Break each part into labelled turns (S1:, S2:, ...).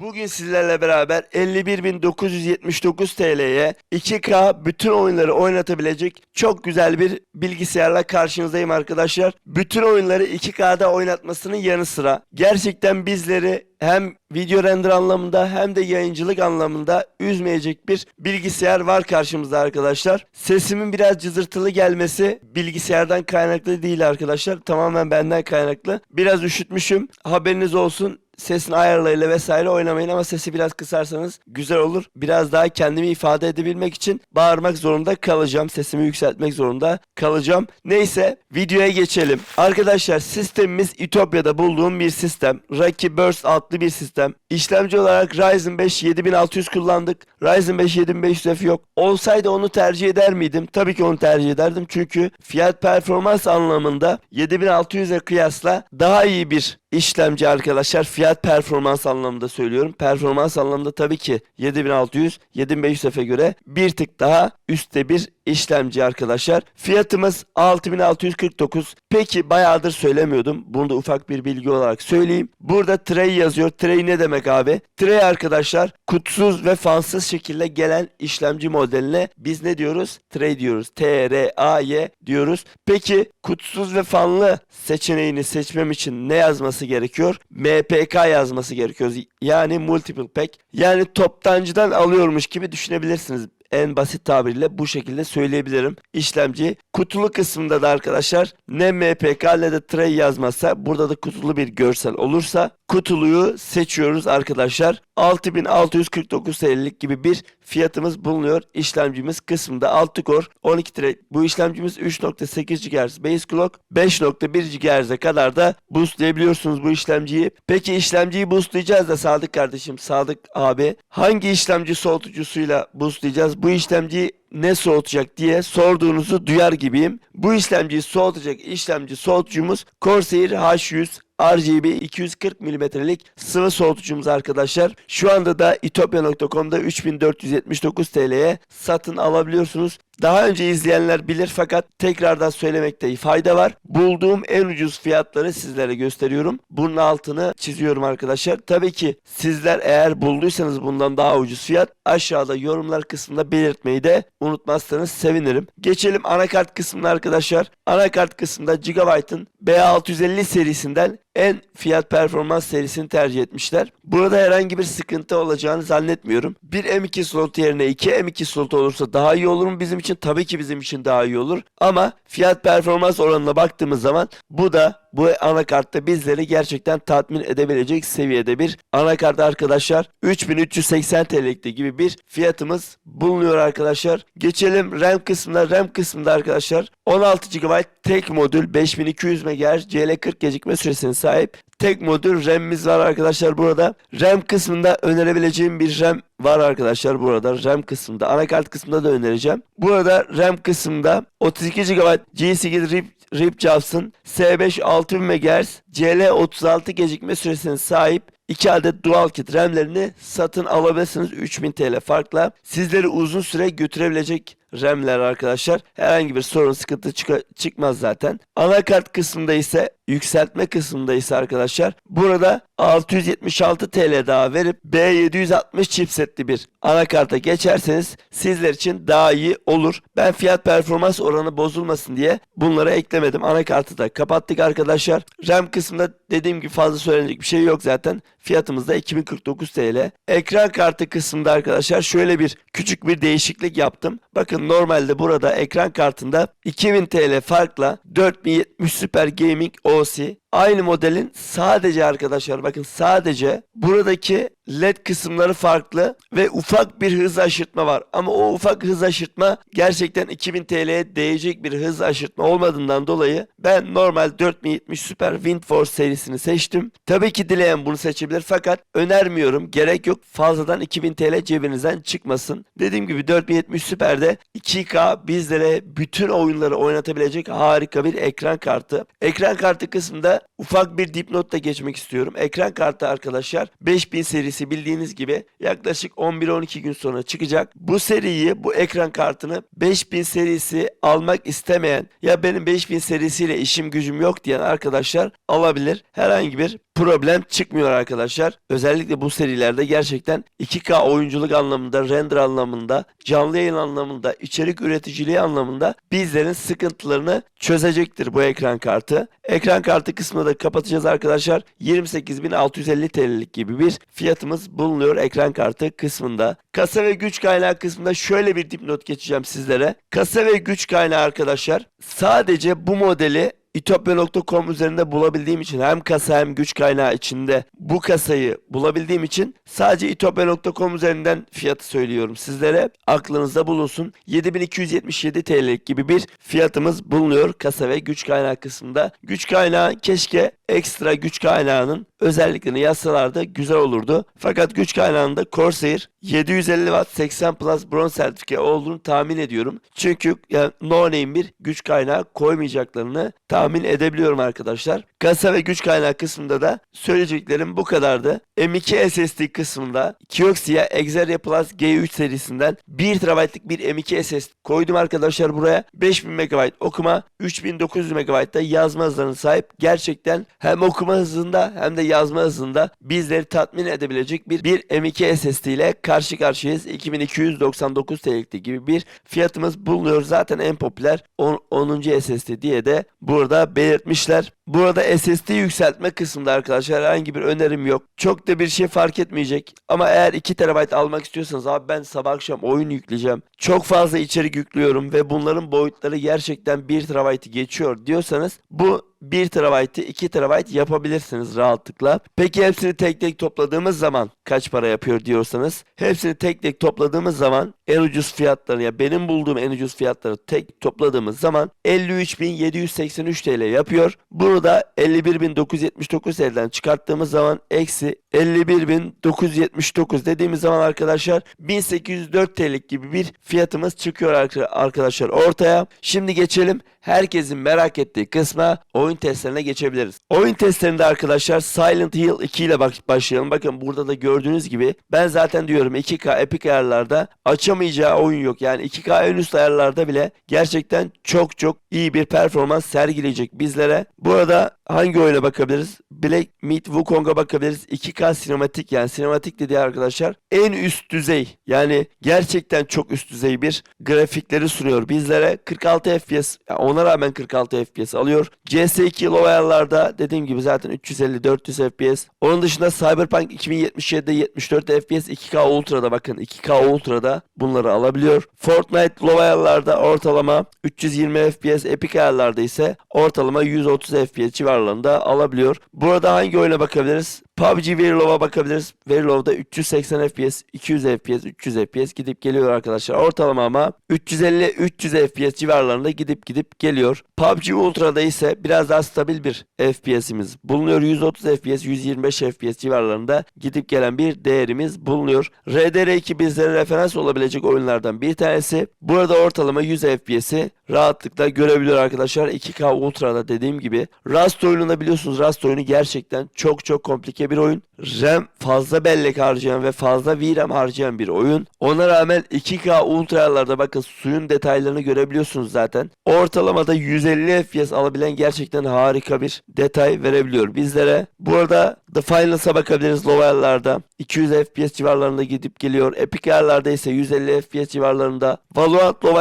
S1: Bugün sizlerle beraber 51.979 TL'ye 2K bütün oyunları oynatabilecek çok güzel bir bilgisayarla karşınızdayım arkadaşlar. Bütün oyunları 2K'da oynatmasının yanı sıra gerçekten bizleri hem video render anlamında hem de yayıncılık anlamında üzmeyecek bir bilgisayar var karşımızda arkadaşlar. Sesimin biraz cızırtılı gelmesi bilgisayardan kaynaklı değil arkadaşlar. Tamamen benden kaynaklı. Biraz üşütmüşüm. Haberiniz olsun sesin ayarlarıyla vesaire oynamayın ama sesi biraz kısarsanız güzel olur. Biraz daha kendimi ifade edebilmek için bağırmak zorunda kalacağım. Sesimi yükseltmek zorunda kalacağım. Neyse videoya geçelim. Arkadaşlar sistemimiz Ütopya'da bulduğum bir sistem. Rocky Burst adlı bir sistem. İşlemci olarak Ryzen 5 7600 kullandık. Ryzen 5 7500F yok. Olsaydı onu tercih eder miydim? Tabii ki onu tercih ederdim. Çünkü fiyat performans anlamında 7600'e kıyasla daha iyi bir işlemci arkadaşlar. Fiyat performans anlamında söylüyorum. Performans anlamında tabii ki 7600 7500F'e göre bir tık daha üstte bir işlemci arkadaşlar. Fiyatımız 6649. Peki bayağıdır söylemiyordum. Bunu da ufak bir bilgi olarak söyleyeyim. Burada tray yazıyor. Tray ne demek abi? Tray arkadaşlar kutusuz ve fansız şekilde gelen işlemci modeline biz ne diyoruz? Tray diyoruz. T-R-A-Y diyoruz. Peki kutusuz ve fanlı seçeneğini seçmem için ne yazması gerekiyor? MPK yazması gerekiyor. Yani multiple pack. Yani toptancıdan alıyormuş gibi düşünebilirsiniz en basit tabirle bu şekilde söyleyebilirim. İşlemci kutulu kısmında da arkadaşlar ne MPK ne de tray yazmazsa burada da kutulu bir görsel olursa kutuluyu seçiyoruz arkadaşlar. 6649 TL'lik gibi bir fiyatımız bulunuyor. İşlemcimiz kısmında 6 core 12 tray. Bu işlemcimiz 3.8 GHz base clock 5.1 GHz'e kadar da boostlayabiliyorsunuz bu işlemciyi. Peki işlemciyi boostlayacağız da Sadık kardeşim, Sadık abi hangi işlemci soğutucusuyla boostlayacağız? Bu işlemciyi ne soğutacak diye sorduğunuzu duyar gibiyim. Bu işlemciyi soğutacak işlemci soğutucumuz Corsair H100 RGB 240 mm'lik sıvı soğutucumuz arkadaşlar. Şu anda da itopya.com'da 3479 TL'ye satın alabiliyorsunuz. Daha önce izleyenler bilir fakat tekrardan söylemekte fayda var. Bulduğum en ucuz fiyatları sizlere gösteriyorum. Bunun altını çiziyorum arkadaşlar. Tabii ki sizler eğer bulduysanız bundan daha ucuz fiyat aşağıda yorumlar kısmında belirtmeyi de unutmazsanız sevinirim. Geçelim anakart kısmına arkadaşlar. Anakart kısmında Gigabyte'ın B650 serisinden en fiyat performans serisini tercih etmişler. Burada herhangi bir sıkıntı olacağını zannetmiyorum. Bir M2 slot yerine 2 M2 slot olursa daha iyi olur mu bizim için? Tabii ki bizim için daha iyi olur. Ama fiyat performans oranına baktığımız zaman bu da bu anakartta bizleri gerçekten tatmin edebilecek seviyede bir anakart arkadaşlar. 3380 TL'likte gibi bir fiyatımız bulunuyor arkadaşlar. Geçelim RAM kısmına. RAM kısmında arkadaşlar 16 GB tek modül 5200 MHz CL40 gecikme süresine sahip tek modül RAM'imiz var arkadaşlar burada. RAM kısmında önerebileceğim bir RAM var arkadaşlar burada. RAM kısmında anakart kısmında da önereceğim. Burada RAM kısmında 32 GB G8 RIP RIP Jaws'ın S5 6000 MHz CL36 gecikme süresine sahip 2 adet dual kit RAM'lerini satın alabilirsiniz 3000 TL farkla. Sizleri uzun süre götürebilecek RAM'ler arkadaşlar. Herhangi bir sorun sıkıntı çık- çıkmaz zaten. Anakart kısmında ise yükseltme kısmında ise arkadaşlar burada 676 TL daha verip B760 chipsetli bir anakarta geçerseniz sizler için daha iyi olur. Ben fiyat performans oranı bozulmasın diye bunları eklemedim. Anakartı da kapattık arkadaşlar. RAM kısmında dediğim gibi fazla söylenecek bir şey yok zaten. Fiyatımız da 2049 TL. Ekran kartı kısmında arkadaşlar şöyle bir küçük bir değişiklik yaptım. Bakın normalde burada ekran kartında 2000 TL farkla 4070 Super Gaming OC Aynı modelin sadece arkadaşlar bakın sadece buradaki led kısımları farklı ve ufak bir hız aşırtma var. Ama o ufak hız aşırtma gerçekten 2000 TL'ye değecek bir hız aşırtma olmadığından dolayı ben normal 4070 Super Windforce serisini seçtim. Tabii ki dileyen bunu seçebilir fakat önermiyorum. Gerek yok fazladan 2000 TL cebinizden çıkmasın. Dediğim gibi 4070 Super'de 2K bizlere bütün oyunları oynatabilecek harika bir ekran kartı. Ekran kartı kısmında ufak bir dipnot da geçmek istiyorum. Ekran kartı arkadaşlar 5000 serisi bildiğiniz gibi yaklaşık 11-12 gün sonra çıkacak. Bu seriyi bu ekran kartını 5000 serisi almak istemeyen ya benim 5000 serisiyle işim gücüm yok diyen arkadaşlar alabilir. Herhangi bir problem çıkmıyor arkadaşlar. Özellikle bu serilerde gerçekten 2K oyunculuk anlamında, render anlamında, canlı yayın anlamında, içerik üreticiliği anlamında bizlerin sıkıntılarını çözecektir bu ekran kartı. Ekran kartı kısmını da kapatacağız arkadaşlar. 28.650 TL'lik gibi bir fiyatımız bulunuyor ekran kartı kısmında. Kasa ve güç kaynağı kısmında şöyle bir dipnot geçeceğim sizlere. Kasa ve güç kaynağı arkadaşlar sadece bu modeli itopya.com üzerinde bulabildiğim için hem kasa hem güç kaynağı içinde bu kasayı bulabildiğim için sadece itopya.com üzerinden fiyatı söylüyorum sizlere. Aklınızda bulunsun. 7277 TL gibi bir fiyatımız bulunuyor kasa ve güç kaynağı kısmında. Güç kaynağı keşke ekstra güç kaynağının özelliklerini yazsalardı güzel olurdu. Fakat güç kaynağında Corsair 750 Watt 80 Plus bronz sertifika olduğunu tahmin ediyorum. Çünkü yani no name bir güç kaynağı koymayacaklarını tahmin edebiliyorum arkadaşlar. Kasa ve güç kaynağı kısmında da söyleyeceklerim bu kadardı. M2 SSD kısmında Kioxia Exeria Plus G3 serisinden 1 TB'lık bir M2 SSD koydum arkadaşlar buraya. 5000 MB okuma, 3900 MB da yazma hızlarına sahip. Gerçekten hem okuma hızında hem de yazma hızında bizleri tatmin edebilecek bir, bir M2 SSD ile karşı karşıyayız. 2299 TL'lik gibi bir fiyatımız bulunuyor. Zaten en popüler 10. 10. SSD diye de burada belirtmişler. Burada SSD yükseltme kısmında arkadaşlar herhangi bir önerim yok. Çok da bir şey fark etmeyecek. Ama eğer 2 TB almak istiyorsanız abi ben sabah akşam oyun yükleyeceğim. Çok fazla içerik yüklüyorum ve bunların boyutları gerçekten 1 TB'ı geçiyor diyorsanız bu 1 TB'ı 2 TB yapabilirsiniz rahatlıkla. Peki hepsini tek tek topladığımız zaman kaç para yapıyor diyorsanız hepsini tek tek topladığımız zaman en ucuz fiyatları ya benim bulduğum en ucuz fiyatları tek topladığımız zaman 53.783 TL yapıyor. Bunu da 51.979 TL'den çıkarttığımız zaman eksi 51.979 dediğimiz zaman arkadaşlar 1804 TL'lik gibi bir fiyatımız çıkıyor arkadaşlar ortaya. Şimdi geçelim herkesin merak ettiği kısma oyun testlerine geçebiliriz. Oyun testlerinde arkadaşlar Silent Hill 2 ile başlayalım. Bakın burada da gördüğünüz gibi ben zaten diyorum 2K Epic ayarlarda açamayacağı oyun yok. Yani 2K en üst ayarlarda bile gerçekten çok çok iyi bir performans sergileyecek bizlere. Burada hangi oyuna bakabiliriz? Black Myth Wukong'a bakabiliriz. 2K sinematik yani sinematik dediği arkadaşlar en üst düzey yani gerçekten çok üst düzey bir grafikleri sunuyor bizlere. 46 FPS yani ona rağmen 46 FPS alıyor. CS2 low ayarlarda dediğim gibi zaten 350-400 FPS. Onun dışında Cyberpunk 2077'de 74 FPS 2K Ultra'da bakın 2K Ultra'da bunları alabiliyor. Fortnite low ayarlarda ortalama 320 FPS Epic ayarlarda ise ortalama 130 FPS civarlarında alabiliyor. Burada hangi oyuna bakabiliriz? PUBG Verilow'a bakabiliriz. Verilow'da 380 FPS, 200 FPS, 300 FPS gidip geliyor arkadaşlar. Ortalama ama 350-300 FPS civarlarında gidip gidip geliyor. PUBG Ultra'da ise biraz daha stabil bir FPS'imiz bulunuyor. 130 FPS, 125 FPS civarlarında gidip gelen bir değerimiz bulunuyor. RDR2 bizlere referans olabilecek oyunlardan bir tanesi. Burada ortalama 100 FPS'i rahatlıkla görebiliyor arkadaşlar. 2K Ultra'da dediğim gibi. Rust oyununda biliyorsunuz Rust oyunu gerçekten çok çok komplike bir oyun. RAM fazla bellek harcayan ve fazla VRAM harcayan bir oyun. Ona rağmen 2K Ultra'larda bakın suyun detaylarını görebiliyorsunuz zaten. Ortalamada 150 FPS alabilen gerçekten harika bir detay verebiliyor bizlere. Bu arada The Finals'a bakabiliriz low ayarlarda. 200 FPS civarlarında gidip geliyor. Epic ayarlarda ise 150 FPS civarlarında. Valorant low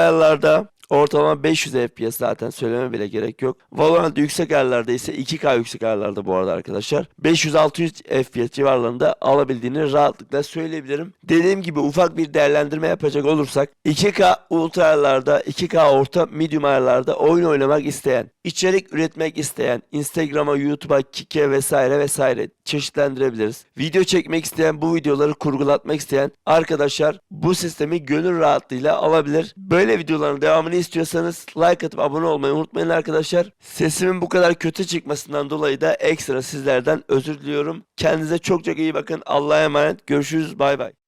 S1: Ortalama 500 FPS zaten söyleme bile gerek yok. Valorant yüksek ayarlarda ise 2K yüksek ayarlarda bu arada arkadaşlar. 500-600 FPS civarlarında alabildiğini rahatlıkla söyleyebilirim. Dediğim gibi ufak bir değerlendirme yapacak olursak 2K ultra ayarlarda, 2K orta medium ayarlarda oyun oynamak isteyen, içerik üretmek isteyen, Instagram'a, YouTube'a, Kik'e vesaire vesaire çeşitlendirebiliriz. Video çekmek isteyen, bu videoları kurgulatmak isteyen arkadaşlar bu sistemi gönül rahatlığıyla alabilir. Böyle videoların devamını istiyorsanız like atıp abone olmayı unutmayın arkadaşlar. Sesimin bu kadar kötü çıkmasından dolayı da ekstra sizlerden özür diliyorum. Kendinize çok çok iyi bakın. Allah'a emanet. Görüşürüz. Bay bay.